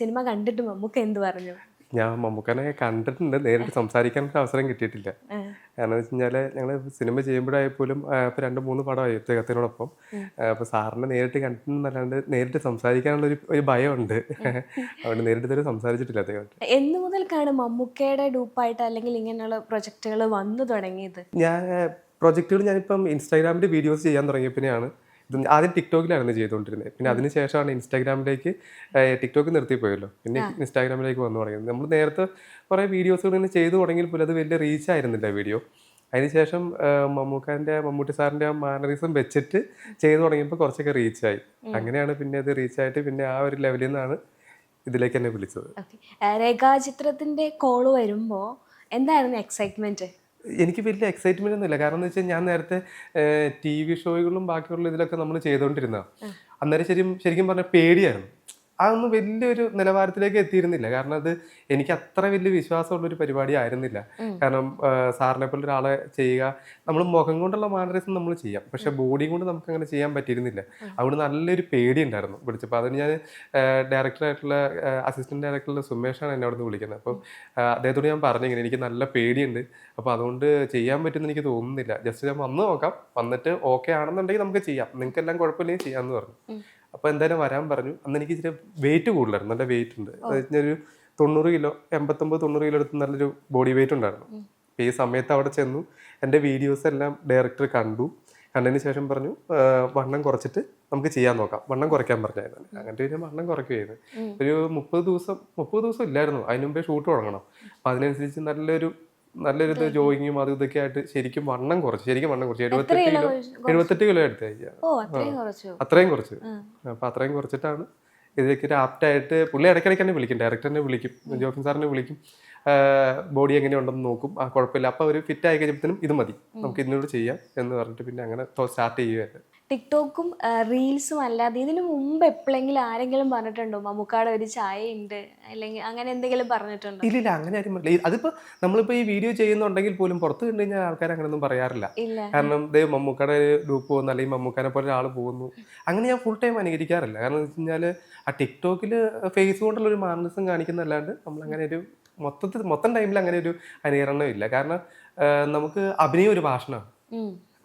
Cinema കണ്ടിട്ട് മമ്മൂക്ക എന്ത് പറഞ്ഞു? ഞാൻ മമ്മൂക്കനെ കണ്ടിട്ടുണ്ട്. നേരിട്ട് സംസാരിക്കാൻ ഒരു അവസരം കിട്ടിയിട്ടില്ല. കാരണം വെച്ച് കഴിഞ്ഞാൽ ഞങ്ങൾ സിനിമ ചെയ്യുമ്പോഴായാൽ പോലും ഇപ്പോൾ രണ്ട് മൂന്ന് പടമായി അദ്ദേഹത്തിനോടൊപ്പം അപ്പോൾ സാറിനെ നേരിട്ട് കണ്ടിട്ടുണ്ടെന്നല്ലാണ്ട് നേരിട്ട് സംസാരിക്കാനുള്ള ഒരു ഒരു ഭയമുണ്ട്. അതുകൊണ്ട് നേരിട്ട് ഇതുവരെ സംസാരിച്ചിട്ടില്ല അദ്ദേഹം എന്ന് മുതൽക്കാണ് മമ്മൂക്കയുടെ ഡൂപ്പായിട്ട് അല്ലെങ്കിൽ ഇങ്ങനെയുള്ള പ്രൊജക്റ്റുകൾ വന്നു തുടങ്ങിയത്? ഞാൻ പ്രൊജക്റ്റുകൾ ഞാനിപ്പം ഇൻസ്റ്റാഗ്രാമിൽ വീഡിയോസ് ചെയ്യാൻ തുടങ്ങിയപ്പോഴാണ് ഇത് ആദ്യം ടിക്ടോക്കിലായിരുന്നു ചെയ്തുകൊണ്ടിരുന്നത്. പിന്നെ അതിന് ശേഷമാണ് ഇൻസ്റ്റാഗ്രാമിലേക്ക് ടിക്ടോക്ക് നിർത്തിപ്പോയല്ലോ. പിന്നെ ഇൻസ്റ്റാഗ്രാമിലേക്ക് വന്നു തുടങ്ങിയത്. നമ്മൾ നേരത്തെ കുറേ വീഡിയോസുകൾ ഇങ്ങനെ ചെയ്തു തുടങ്ങിയിൽ പോലും അത് വലിയ റീച്ച് ആയിരുന്നില്ല വീഡിയോ അതിനുശേഷം മമ്മൂക്കാന്റെ മമ്മൂട്ടി സാറിന്റെ ആ മാനറിസം വെച്ചിട്ട് ചെയ്തു തുടങ്ങിയപ്പോൾ കുറച്ചൊക്കെ റീച്ചായി അങ്ങനെയാണ് പിന്നെ അത് റീച്ചായിട്ട് പിന്നെ ആ ഒരു ലെവലിൽ നിന്നാണ് ഇതിലേക്ക് എന്നെ വിളിച്ചത്. രേഖാചിത്രത്തിന്റെ കോൾ വരുമ്പോൾ എന്തായിരുന്നു എക്സൈറ്റ്മെന്റ് എനിക്ക് വലിയ എക്സൈറ്റ്മെന്റ് ഒന്നുമില്ല. കാരണം എന്ന് വെച്ചാൽ ഞാൻ നേരത്തെ ടി വി ഷോകളും ബാക്കിയുള്ള ഇതിലൊക്കെ നമ്മൾ ചെയ്തുകൊണ്ടിരുന്ന അന്നേരം ശരിക്കും ശരിക്കും പറഞ്ഞാൽ പേടിയായിരുന്നു. അതൊന്നും വലിയൊരു നിലവാരത്തിലേക്ക് എത്തിയിരുന്നില്ല. കാരണം അത് എനിക്ക് അത്ര വലിയ വിശ്വാസമുള്ളൊരു പരിപാടി ആയിരുന്നില്ല. കാരണം സാറിനെ പോലെ ഒരാളെ ചെയ്യുക നമ്മൾ മുഖം കൊണ്ടുള്ള മാനറിസം നമ്മൾ ചെയ്യാം. പക്ഷെ ബോഡി കൊണ്ട് നമുക്ക് അങ്ങനെ ചെയ്യാൻ പറ്റിയിരുന്നില്ല. അവിടെ നല്ലൊരു പേടി ഉണ്ടായിരുന്നു വിളിച്ചപ്പോൾ. അതിന് ഞാൻ ഡയറക്ടറായിട്ടുള്ള അസിസ്റ്റന്റ് ഡയറക്ടറുള്ള സുമേഷാണ് എന്നെ അവിടുന്ന് വിളിക്കുന്നത്. അപ്പം അദ്ദേഹത്തോട് ഞാൻ പറഞ്ഞു ഇങ്ങനെ എനിക്ക് നല്ല പേടിയുണ്ട്. അപ്പോൾ അതുകൊണ്ട് ചെയ്യാൻ പറ്റുമെന്ന് എനിക്ക് തോന്നുന്നില്ല. ജസ്റ്റ് ഞാൻ വന്ന് നോക്കാം. വന്നിട്ട് ഓക്കെ ആണെന്നുണ്ടെങ്കിൽ നമുക്ക് ചെയ്യാം. നിങ്ങൾക്കെല്ലാം കുഴപ്പമില്ലെങ്കിൽ ചെയ്യാമെന്ന് പറഞ്ഞു. അപ്പോൾ എന്തായാലും വരാൻ പറഞ്ഞു. അന്ന് എനിക്ക് ഇച്ചിരി വെയിറ്റ് കൂടുതലായിരുന്നു. നല്ല വെയിറ്റ് ഉണ്ട്. അത് വെച്ചാൽ ഒരു തൊണ്ണൂറ് കിലോ എൺപത്തൊമ്പത് തൊണ്ണൂറ് കിലോ എടുത്ത് നല്ലൊരു ബോഡി വെയിറ്റ് ഉണ്ടായിരുന്നു. അപ്പോൾ ഈ സമയത്ത് അവിടെ ചെന്നു. എന്റെ വീഡിയോസ് എല്ലാം ഡയറക്ടർ കണ്ടു. കണ്ടതിന് ശേഷം പറഞ്ഞു വണ്ണം കുറച്ചിട്ട് നമുക്ക് ചെയ്യാൻ നോക്കാം. വണ്ണം കുറയ്ക്കാൻ പറഞ്ഞായിരുന്നു. അങ്ങനെ പിന്നെ വണ്ണം കുറയ്ക്കുകയായിരുന്നു. ഒരു മുപ്പത് ദിവസം മുപ്പത് ദിവസം ഇല്ലായിരുന്നു. അതിനുമുമ്പേ ഷൂട്ട് തുടങ്ങണം. അപ്പം അതിനനുസരിച്ച് നല്ലൊരു നല്ലൊരു ഇത് ജോയിങ്ങും അതും ഇതൊക്കെ ആയിട്ട് ശരിക്കും വണ്ണം കുറച്ച് ശരിക്കും വണ്ണം കുറച്ച്. എഴുപത്തെട്ട് കിലോ? എഴുപത്തെട്ട് കിലോ എടുത്ത് കഴിക്കുക ഓ അത്രയും കുറച്ചു. അത്രയും കുറച്ച്. അപ്പൊ അത്രയും കുറച്ചിട്ടാണ് ഇതിലേക്ക് ഒരു ആപ്റ്റായിട്ട് പുള്ളി ഇടയ്ക്കിടയ്ക്ക് തന്നെ വിളിക്കും. ഡയറക്ടറിനെ വിളിക്കും. ജോഫിൻ സാറിനെ വിളിക്കും. ബോഡി എങ്ങനെയുണ്ടെന്ന് നോക്കും. ആ കുഴപ്പമില്ല. അപ്പൊ അവർ ഫിറ്റ് ആയി കഴിഞ്ഞപ്പോഴത്തേനും ഇത് മതി. നമുക്ക് ഇതിനോട് ചെയ്യാം എന്ന് പറഞ്ഞിട്ട് പിന്നെ അങ്ങനെ സ്റ്റാർട്ട് ചെയ്യുമായിരുന്നു ടിക്ടോക്കും റീൽസും അല്ലാതെ ഇതിനു മുമ്പ് എപ്പോഴെങ്കിലും ആരെങ്കിലും പറഞ്ഞിട്ടുണ്ടോ? മമ്മൂക്കാടെ ഒരു ചായ ഉണ്ട് അല്ലെങ്കിൽ അങ്ങനെ എന്തെങ്കിലും പറഞ്ഞിട്ടുണ്ടോ? ഇല്ല അങ്ങനെ ആരും പറഞ്ഞില്ല അതിപ്പോ നമ്മളിപ്പോ ഈ വീഡിയോ ചെയ്യുന്നുണ്ടെങ്കിൽ പോലും പുറത്ത് കണ്ടു കഴിഞ്ഞാൽ ആൾക്കാർ അങ്ങനെയൊന്നും പറയാറില്ല. കാരണം ദേ മമ്മൂക്കയുടെ ഡൂപ്പ് പോകുന്നു അല്ലെങ്കിൽ മമ്മൂക്കാനെ പോലെ ഒരാൾ പോകുന്നു. അങ്ങനെ ഞാൻ ഫുൾ ടൈം അനുകരിക്കാറില്ല. കാരണം എന്ന് വെച്ച് കഴിഞ്ഞാൽ ആ ടിക്ടോക്കിൽ ഫേസ് കൊണ്ടുള്ള ഒരു മാനസം കാണിക്കുന്നല്ലാണ്ട് നമ്മൾ അങ്ങനെ ഒരു മൊത്തത്തിൽ മൊത്തം ടൈമിൽ അങ്ങനെ ഒരു അനുകരണം ഇല്ല. കാരണം നമുക്ക് അഭിനയം ഒരു ഭാഷണമാണ്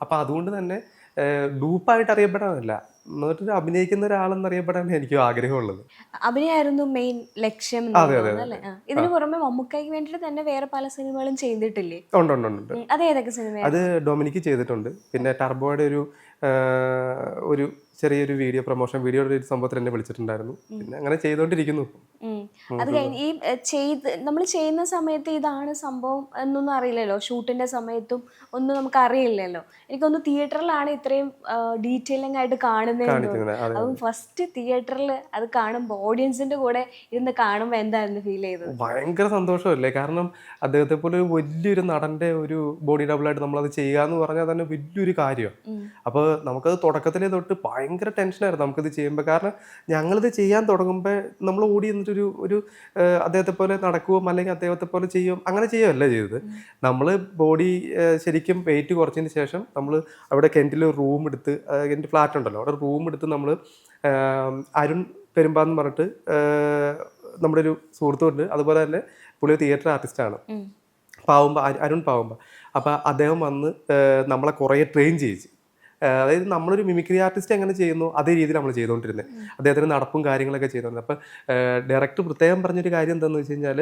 അപ്പം അതുകൊണ്ട് തന്നെ ഡൂപ്പായിട്ട് അറിയപ്പെടാനല്ല. എന്നിട്ട് അഭിനയിക്കുന്ന ഒരാളെന്ന് അറിയപ്പെടാനാണ് എനിക്ക് ആഗ്രഹമുള്ളത്. അഭിനയായിരുന്നു മെയിൻ ലക്ഷ്യം അതെ, അതെ. ഇതിന് പുറമെ മമ്മൂക്കായ്ക്ക് വേണ്ടിയിട്ട് തന്നെ വേറെ പല സിനിമകളും ചെയ്തിട്ടില്ലേ? ഉണ്ട് ഉണ്ട് ഉണ്ട് അത് ഏതൊക്കെ സിനിമ അത് ഡൊമിനിക്ക് ചെയ്തിട്ടുണ്ട്. പിന്നെ ടർബോയുടെ ഒരു ഒരു ചെറിയൊരു വീഡിയോ പ്രൊമോഷൻ വീഡിയോയുടെ ഒരു സംഭവത്തിൽ എന്നെ വിളിച്ചിട്ടുണ്ടായിരുന്നു. പിന്നെ അങ്ങനെ ചെയ്തുകൊണ്ടിരിക്കുന്നു. അത് കഴിഞ്ഞ് ഈ ചെയ്ത് നമ്മൾ ചെയ്യുന്ന സമയത്ത് ഇതാണ് സംഭവം എന്നൊന്നും അറിയില്ലല്ലോ. ഷൂട്ടിന്റെ സമയത്തും ഒന്നും നമുക്ക് അറിയില്ലല്ലോ. എനിക്കൊന്ന് തിയേറ്ററിലാണ് ഇത്രയും ഡീറ്റെയിലിംഗ് ആയിട്ട് കാണുന്നത് അതും ഫസ്റ്റ് തിയേറ്ററിൽ അത് കാണുമ്പോൾ ഓഡിയൻസിന്റെ കൂടെ ഇരുന്ന് കാണുമ്പോൾ എന്തായിരുന്നു ഫീൽ ചെയ്തത്? ഭയങ്കര സന്തോഷമല്ലേ? കാരണം അദ്ദേഹത്തെ പോലെ ഒരു വലിയൊരു നടന്റെ ഒരു ബോഡി ഡബിൾ ആയിട്ട് നമ്മൾ അത് ചെയ്യുക എന്ന് പറഞ്ഞാൽ തന്നെ വലിയൊരു കാര്യമാണ് അപ്പോൾ നമുക്കത് തുടക്കത്തിലേ തൊട്ട് ഭയങ്കര ടെൻഷനായിരുന്നു നമുക്കിത് ചെയ്യുമ്പോൾ കാരണം ഞങ്ങളിത് ചെയ്യാൻ തുടങ്ങുമ്പോൾ നമ്മൾ ഓടി എന്നിട്ടൊരു ഒരു അദ്ദേഹത്തെ പോലെ നടക്കുകയും അല്ലെങ്കിൽ അദ്ദേഹത്തെ പോലെ ചെയ്യും അങ്ങനെ ചെയ്യുകയല്ല ചെയ്തത്. നമ്മൾ ബോഡി ശരിക്കും വെയിറ്റ് കുറച്ചതിന് ശേഷം നമ്മൾ അവിടെ കെന്റിൽ റൂം എടുത്ത് കെന്റ് ഫ്ലാറ്റ് ഉണ്ടല്ലോ അവിടെ റൂം എടുത്ത് നമ്മൾ അരുൺ പെരുമ്പാന്ന് പറഞ്ഞിട്ട് നമ്മുടെ ഒരു സുഹൃത്തുണ്ട്. അതുപോലെ തന്നെ പുള്ളി തിയേറ്റർ ആർട്ടിസ്റ്റാണ്. പാവുമ്പ അരുൺ പാവുമ്പ. അപ്പോൾ അദ്ദേഹം വന്ന് നമ്മളെ കുറേ ട്രെയിൻ ചെയ്യിച്ച്. അതായത് നമ്മളൊരു മിമിക്രി ആർട്ടിസ്റ്റ് എങ്ങനെ ചെയ്യുന്നു അതേ രീതിയിൽ നമ്മൾ ചെയ്തുകൊണ്ടിരുന്നത്. അദ്ദേഹത്തിന് നടപ്പും കാര്യങ്ങളൊക്കെ ചെയ്തുകൊണ്ട് അപ്പം ഡയറക്ടർ പ്രത്യേകം പറഞ്ഞൊരു കാര്യം എന്താണെന്ന് വെച്ച് കഴിഞ്ഞാൽ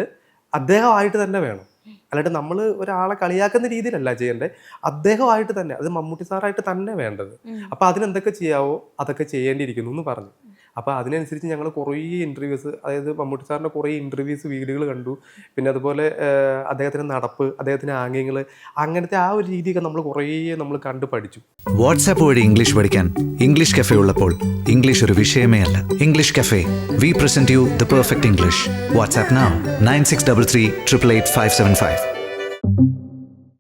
അദ്ദേഹമായിട്ട് തന്നെ വേണം. അല്ലാണ്ട് നമ്മൾ ഒരാളെ കളിയാക്കുന്ന രീതിയിലല്ല ചെയ്യേണ്ടത്. അദ്ദേഹമായിട്ട് തന്നെ അത് മമ്മൂട്ടി സാറായിട്ട് തന്നെ വേണ്ടത്. അപ്പം അതിനെന്തൊക്കെ ചെയ്യാവോ അതൊക്കെ ചെയ്യേണ്ടിയിരിക്കുന്നു എന്ന് പറഞ്ഞു. അപ്പോൾ അതിനനുസരിച്ച് ഞങ്ങൾ കുറേ ഇന്റർവ്യൂസ് അതായത് മമ്മൂട്ടി സാറിന്റെ കുറേ ഇന്റർവ്യൂസ് വീഡിയോകൾ കണ്ടു. പിന്നെ അതുപോലെ അദ്ദേഹത്തിന്റെ നടപ്പ് അദ്ദേഹത്തിന്റെ ആംഗ്യങ്ങൾ അങ്ങനത്തെ ആ ഒരു രീതിയൊക്കെ നമ്മൾ കുറേ നമ്മൾ കണ്ട് പഠിച്ചു. വാട്സാപ്പ് വഴി ഇംഗ്ലീഷ് പഠിക്കാൻ ഇംഗ്ലീഷ് കഫേ ഉള്ളപ്പോൾ ഇംഗ്ലീഷ് ഒരു വിഷയമേ അല്ല. English cafe we present you the perfect English WhatsApp nine six double three triple eight five seven five